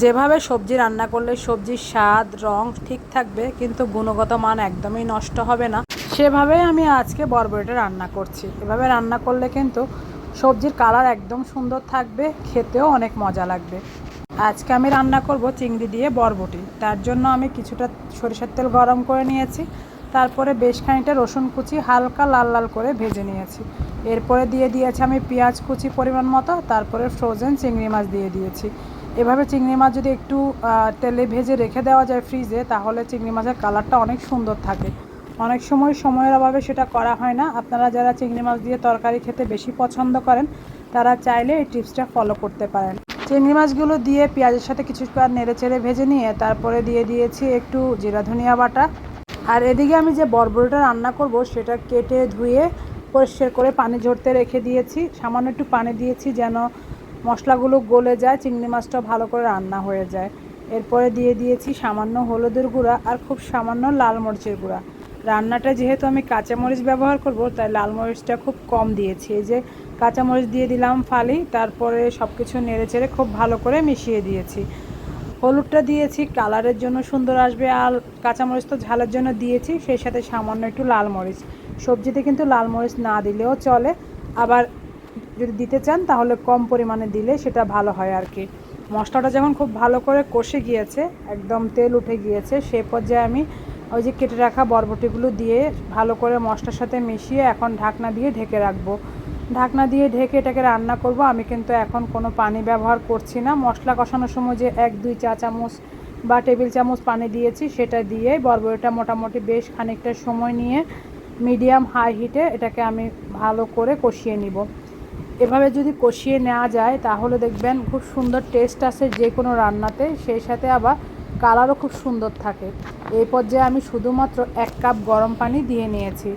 যেভাবে সবজি রান্না করলে সবজির স্বাদ, রং ঠিক থাকবে, কিন্তু গুণগত মান একদমই নষ্ট হবে না। সেভাবেই আমি আজকে বরবটিটা রান্না করছি। এভাবে রান্না করলে কিন্তু সবজির কালার একদম সুন্দর থাকবে, খেতেও অনেক মজা লাগবে। আজকে আমি রান্না করব চিংড়ি দিয়ে বরবটি। তার জন্য আমি কিছুটা সরিষার তেল গরম করে নিয়েছি। তারপরে বেশ খানিকটা রসুন কুচি হালকা লাল লাল করে ভেজে নিয়েছি। এরপরে দিয়ে দিয়েছি আমি পেঁয়াজ কুচি পরিমাণ মতো। তারপরে ফ্রোজেন চিংড়ি মাছ দিয়ে দিয়েছি। এভাবে চিংড়ি মাছ যদি একটু তেলে ভেজে রেখে দেওয়া যায় ফ্রিজে তাহলে চিংড়ি মাছের কালারটা অনেক সুন্দর থাকে। অনেক সময় সময়ের অভাবে সেটা করা হয় না। আপনারা যারা চিংড়ি মাছ দিয়ে তরকারি খেতে বেশি পছন্দ করেন, তারা চাইলে এই টিপসটা ফলো করতে পারেন। চিংড়ি মাছগুলো দিয়ে পেঁয়াজের সাথে কিছুটা নেড়ে চেড়ে ভেজে নিয়ে, তারপরে দিয়ে দিয়েছি একটু জিরা ধনিয়া বাটা। আর এদিকে আমি যে বরবটিটা রান্না করব, সেটা কেটে ধুয়ে পরিষ্কার করে পানি ঝরতে রেখে দিয়েছি। সামান্য একটু পানি দিয়েছি যেন মশলাগুলো গলে যায়, চিংড়ি মাছটা ভালো করে রান্না হয়ে যায়। এরপরে দিয়ে দিয়েছি সামান্য হলুদের গুঁড়া আর খুব সামান্য লাল মরিচের গুঁড়া। রান্নাটা যেহেতু আমি কাঁচামরিচ ব্যবহার করব, তাই লাল মরিচটা খুব কম দিয়েছি। এই যে কাঁচামরিচ দিয়ে দিলাম ফালি, তারপরে সব কিছু নেড়ে চেড়ে খুব ভালো করে মিশিয়ে দিয়েছি। হলুদটা দিয়েছি, কালারের জন্য সুন্দর আসবে, আর কাঁচামরিচ তো ঝালের জন্য দিয়েছি, সেই সাথে সামান্য একটু লাল মরিচ। সবজিতে কিন্তু লাল মরিচ না দিলেও চলে। আবার যদি দিতে চান, তাহলে কম পরিমাণে দিলে সেটা ভালো হয় আর কি মশলাটা যখন খুব ভালো করে কষে গিয়েছে, একদম তেল উঠে গিয়েছে, সে পর্যায়ে আমি ওই যে কেটে রাখা বরবটিগুলো দিয়ে ভালো করে মশলার সাথে মিশিয়ে এখন ঢাকনা দিয়ে ঢেকে রাখব। ঢাকনা দিয়ে ঢেকে এটাকে রান্না করব, আমি কিন্তু এখন কোনো পানি ব্যবহার করছি না। মশলা কষানোর সময় যে এক, দুই চা চামচ বা টেবিল চামচ পানি দিয়েছি, সেটা দিয়ে বরবটিটা মোটামুটি বেশ খানিকটা সময় নিয়ে মিডিয়াম হাই হিটে এটাকে আমি ভালো করে কষিয়ে নিব। এভাবে যদি কষিয়ে নেওয়া যায়, তাহলে দেখবেন খুব সুন্দর টেস্ট আসে যে কোনো রান্নাতে। সেই সাথে আবার কালারও খুব সুন্দর থাকে। এই পর্যায়ে আমি শুধুমাত্র এক কাপ গরম পানি দিয়ে নিয়েছি।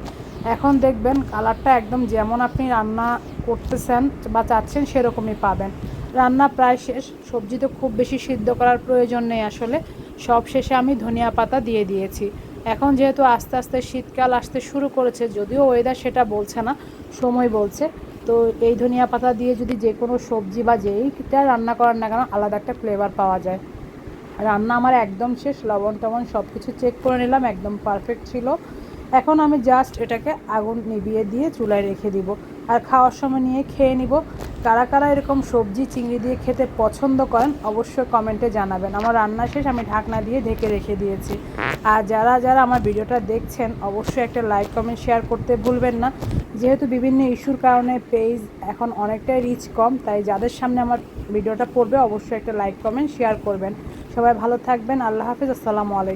এখন দেখবেন কালারটা একদম যেমন আপনি রান্না করতেছেন বা চাচ্ছেন সেরকমই পাবেন। রান্না প্রায় শেষ। সবজি তো খুব বেশি সিদ্ধ করার প্রয়োজন নেই আসলে। সব শেষে আমি ধনিয়া পাতা দিয়ে দিয়েছি। এখন যেহেতু আস্তে আস্তে শীতকাল আসতে শুরু করেছে, যদিও ওয়েদার সেটা বলছে না, সময় বলছে। তো এই ধনিয়া পাতা দিয়ে যদি যে কোনো সবজি বা যেইটা রান্না করার না কেন আলাদা একটা ফ্লেভার পাওয়া যায়। রান্না আমার একদম শেষ, লবণ টবণ সব কিছু চেক করে নিলাম, একদম পারফেক্ট ছিল। এখন আমি জাস্ট এটাকে আগুন নিভিয়ে দিয়ে চুলায় রেখে দিব। আর খাওয়ার সময় নিয়ে খেয়ে নিব। কারা কারা এরকম সবজি চিংড়ি দিয়ে খেতে পছন্দ করেন, অবশ্যই কমেন্টে জানাবেন। আমার রান্না শেষ, আমি ঢাকনা দিয়ে ঢেকে রেখে দিয়েছি। আর যারা যারা আমার ভিডিওটা দেখছেন, অবশ্যই একটা লাইক কমেন্ট শেয়ার করতে ভুলবেন না। যেহেতু বিভিন্ন ইস্যুর কারণে পেজ এখন অনেকটাই রিচ কম, তাই যাদের সামনে আমার ভিডিওটা পড়বে, অবশ্যই একটা লাইক কমেন্ট শেয়ার করবেন। সবাই ভালো থাকবেন, আল্লাহ হাফিজ, আসসালামু আলাইকুম।